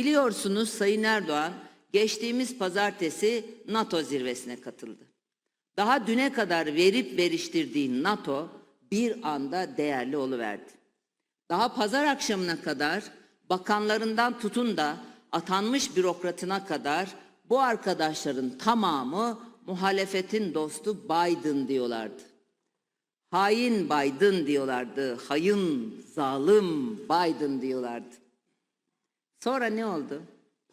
Biliyorsunuz Sayın Erdoğan geçtiğimiz pazartesi NATO zirvesine katıldı. Daha düne kadar verip veriştirdiği NATO bir anda değerli oluverdi. Daha pazar akşamına kadar bakanlarından tutun da atanmış bürokratına kadar bu arkadaşların tamamı muhalefetin dostu Biden diyorlardı. Hain Biden diyorlardı. Hayın, zalim Biden diyorlardı. Sonra ne oldu?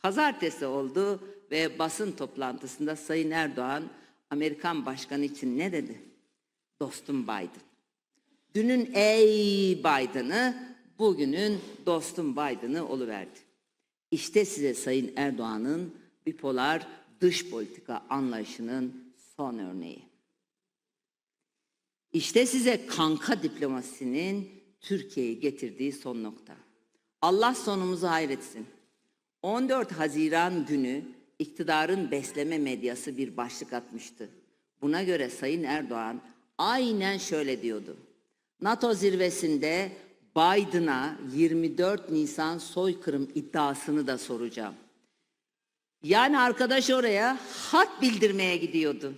Pazartesi oldu ve basın toplantısında Sayın Erdoğan Amerikan başkanı için ne dedi? Dostum Biden. Dünün ey Biden'ı, bugünün dostum Biden'ı oluverdi. İşte size Sayın Erdoğan'ın bipolar dış politika anlayışının son örneği. İşte size kanka diplomasinin Türkiye'yi getirdiği son nokta. Allah sonumuzu hayretsin. 14 Haziran günü iktidarın besleme medyası bir başlık atmıştı. Buna göre Sayın Erdoğan aynen şöyle diyordu. NATO zirvesinde Biden'a 24 Nisan soykırım iddiasını da soracağım. Yani arkadaş oraya hat bildirmeye gidiyordu.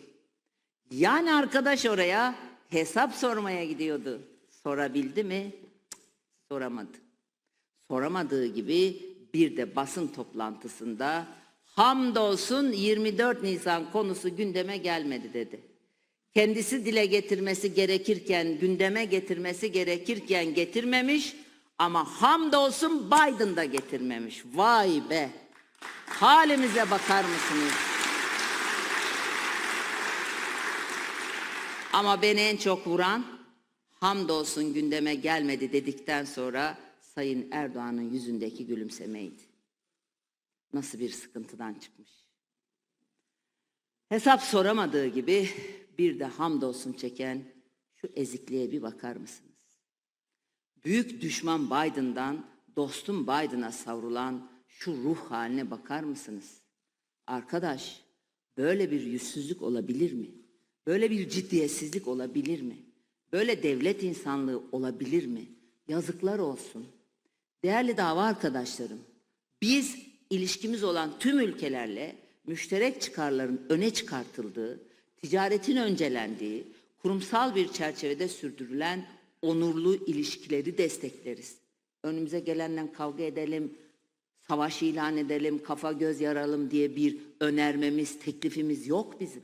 Yani arkadaş oraya hesap sormaya gidiyordu. Sorabildi mi? Soramadı. Soramadığı gibi bir de basın toplantısında hamdolsun 24 Nisan konusu gündeme gelmedi dedi. Kendisi dile getirmesi gerekirken, gündeme getirmesi gerekirken getirmemiş ama hamdolsun Biden da getirmemiş. Vay be! Halimize bakar mısınız? Ama beni en çok vuran hamdolsun gündeme gelmedi dedikten sonra Sayın Erdoğan'ın yüzündeki gülümsemeydi. Nasıl bir sıkıntıdan çıkmış. Hesap soramadığı gibi bir de hamdolsun çeken şu ezikliğe bir bakar mısınız? Büyük düşman Biden'dan dostum Biden'a savrulan şu ruh haline bakar mısınız? Arkadaş, böyle bir yüzsüzlük olabilir mi? Böyle bir ciddiyetsizlik olabilir mi? Böyle devlet insanlığı olabilir mi? Yazıklar olsun. Değerli dava arkadaşlarım, biz ilişkimiz olan tüm ülkelerle müşterek çıkarların öne çıkartıldığı, ticaretin öncelendiği, kurumsal bir çerçevede sürdürülen onurlu ilişkileri destekleriz. Önümüze gelenle kavga edelim, savaş ilan edelim, kafa göz yaralım diye bir önermemiz, teklifimiz yok bizim.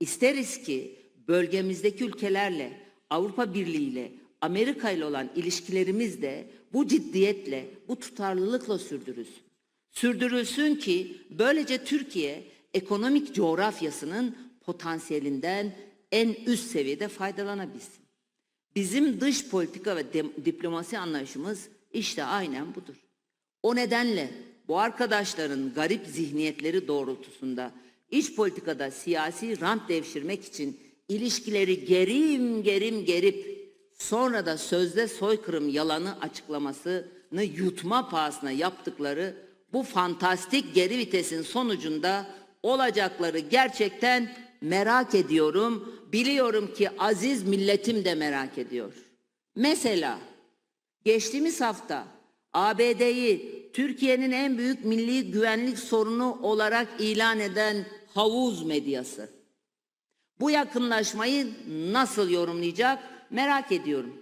İsteriz ki bölgemizdeki ülkelerle, Avrupa Birliği ile, Amerika ile olan ilişkilerimiz de bu ciddiyetle, bu tutarlılıkla sürdürülsün. Sürdürülsün ki böylece Türkiye ekonomik coğrafyasının potansiyelinden en üst seviyede faydalanabilsin. Bizim dış politika ve diplomasi anlayışımız işte aynen budur. O nedenle bu arkadaşların garip zihniyetleri doğrultusunda iç politikada siyasi rant devşirmek için ilişkileri gerim gerim gerip sonra da sözde soykırım yalanı açıklamasını yutma pahasına yaptıkları bu fantastik geri vitesin sonucunda olacakları gerçekten merak ediyorum. Biliyorum ki aziz milletim de merak ediyor. Mesela Geçtiğimiz hafta ABD'yi Türkiye'nin en büyük milli güvenlik sorunu olarak ilan eden havuz medyası. Bu yakınlaşmayı nasıl yorumlayacak merak ediyorum.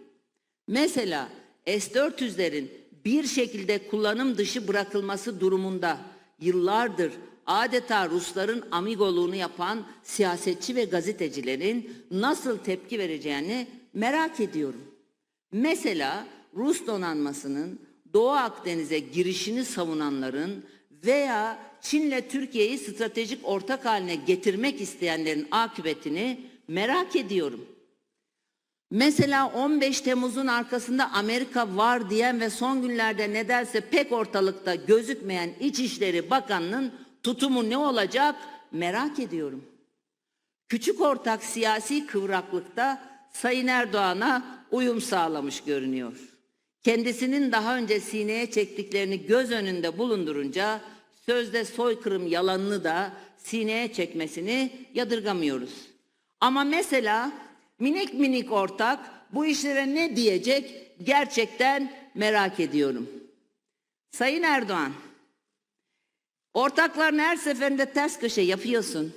Mesela S-400'lerin bir şekilde kullanım dışı bırakılması durumunda yıllardır adeta Rusların amigoluğunu yapan siyasetçi ve gazetecilerin nasıl tepki vereceğini merak ediyorum. Mesela Rus donanmasının Doğu Akdeniz'e girişini savunanların veya Çin'le Türkiye'yi stratejik ortak haline getirmek isteyenlerin akıbetini merak ediyorum. Mesela 15 Temmuz'un arkasında Amerika var diyen ve son günlerde nedense pek ortalıkta gözükmeyen İçişleri Bakanı'nın tutumu ne olacak merak ediyorum. Küçük ortak siyasi kıvraklıkta Sayın Erdoğan'a uyum sağlamış görünüyor. Kendisinin daha önce sineye çektiklerini göz önünde bulundurunca sözde soykırım yalanını da sineye çekmesini yadırgamıyoruz. Ama mesela minik minik ortak bu işlere ne diyecek gerçekten merak ediyorum. Sayın Erdoğan, Ortaklarını her seferinde ters köşe yapıyorsun.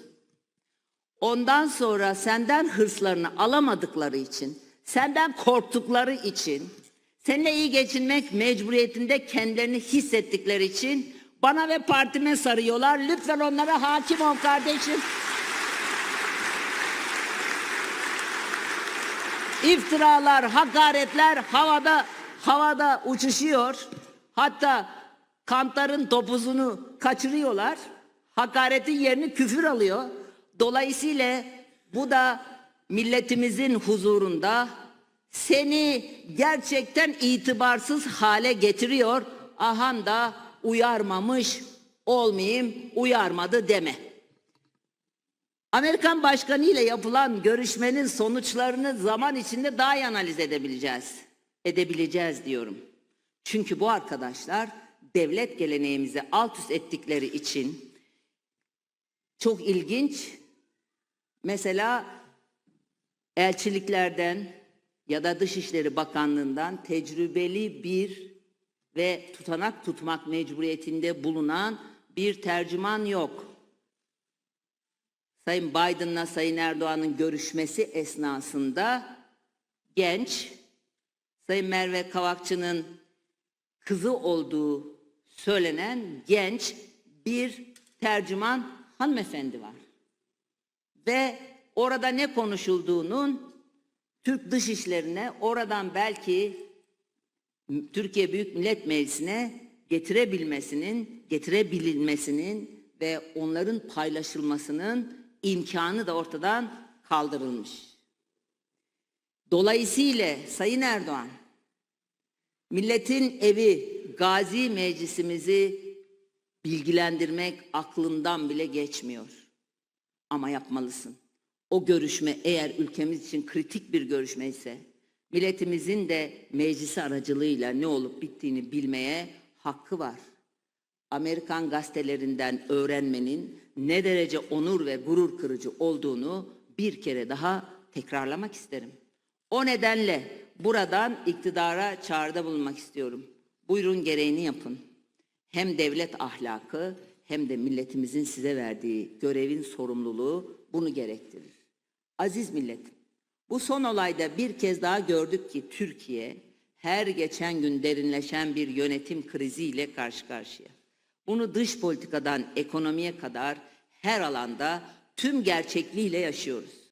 Ondan sonra senden hırslarını alamadıkları için, senden korktukları için, seninle iyi geçinmek mecburiyetinde kendilerini hissettikleri için bana ve partime sarıyorlar. Lütfen onlara hakim ol kardeşim. İftiralar, hakaretler havada havada uçuşuyor. Hatta kantarın topuzunu kaçırıyorlar. Hakaretin yerini küfür alıyor. Dolayısıyla bu da milletimizin huzurunda seni gerçekten itibarsız hale getiriyor. Ahan da uyarmamış olmayayım, uyarmadı deme. Amerikan Başkanı ile yapılan görüşmenin sonuçlarını zaman içinde daha iyi analiz edebileceğiz. Edebileceğiz diyorum. Çünkü bu arkadaşlar devlet geleneğimizi alt üst ettikleri için çok ilginç. Mesela elçiliklerden ya da Dışişleri Bakanlığından tecrübeli bir ve tutanak tutmak mecburiyetinde bulunan bir tercüman yok. Sayın Biden'la Sayın Erdoğan'ın görüşmesi esnasında genç, Sayın Merve Kavakçı'nın kızı olduğu söylenen genç bir tercüman hanımefendi var. Ve orada ne konuşulduğunun Türk Dışişleri'ne oradan belki Türkiye Büyük Millet Meclisi'ne getirebilmesinin, getirebilmesinin ve onların paylaşılmasının imkanı da ortadan kaldırılmış. Dolayısıyla Sayın Erdoğan, milletin evi Gazi Meclisimizi bilgilendirmek aklından bile geçmiyor. Ama yapmalısın. O görüşme eğer ülkemiz için kritik bir görüşme ise milletimizin de meclisi aracılığıyla ne olup bittiğini bilmeye hakkı var. Amerikan gazetelerinden öğrenmenin ne derece onur ve gurur kırıcı olduğunu bir kere daha tekrarlamak isterim. O nedenle buradan iktidara çağrıda bulunmak istiyorum. Buyurun gereğini yapın. Hem devlet ahlakı hem de milletimizin size verdiği görevin sorumluluğu bunu gerektirir. Aziz milletim, bu son olayda bir kez daha gördük ki Türkiye her geçen gün derinleşen bir yönetim kriziyle karşı karşıya. Bunu dış politikadan ekonomiye kadar her alanda tüm gerçekliğiyle yaşıyoruz.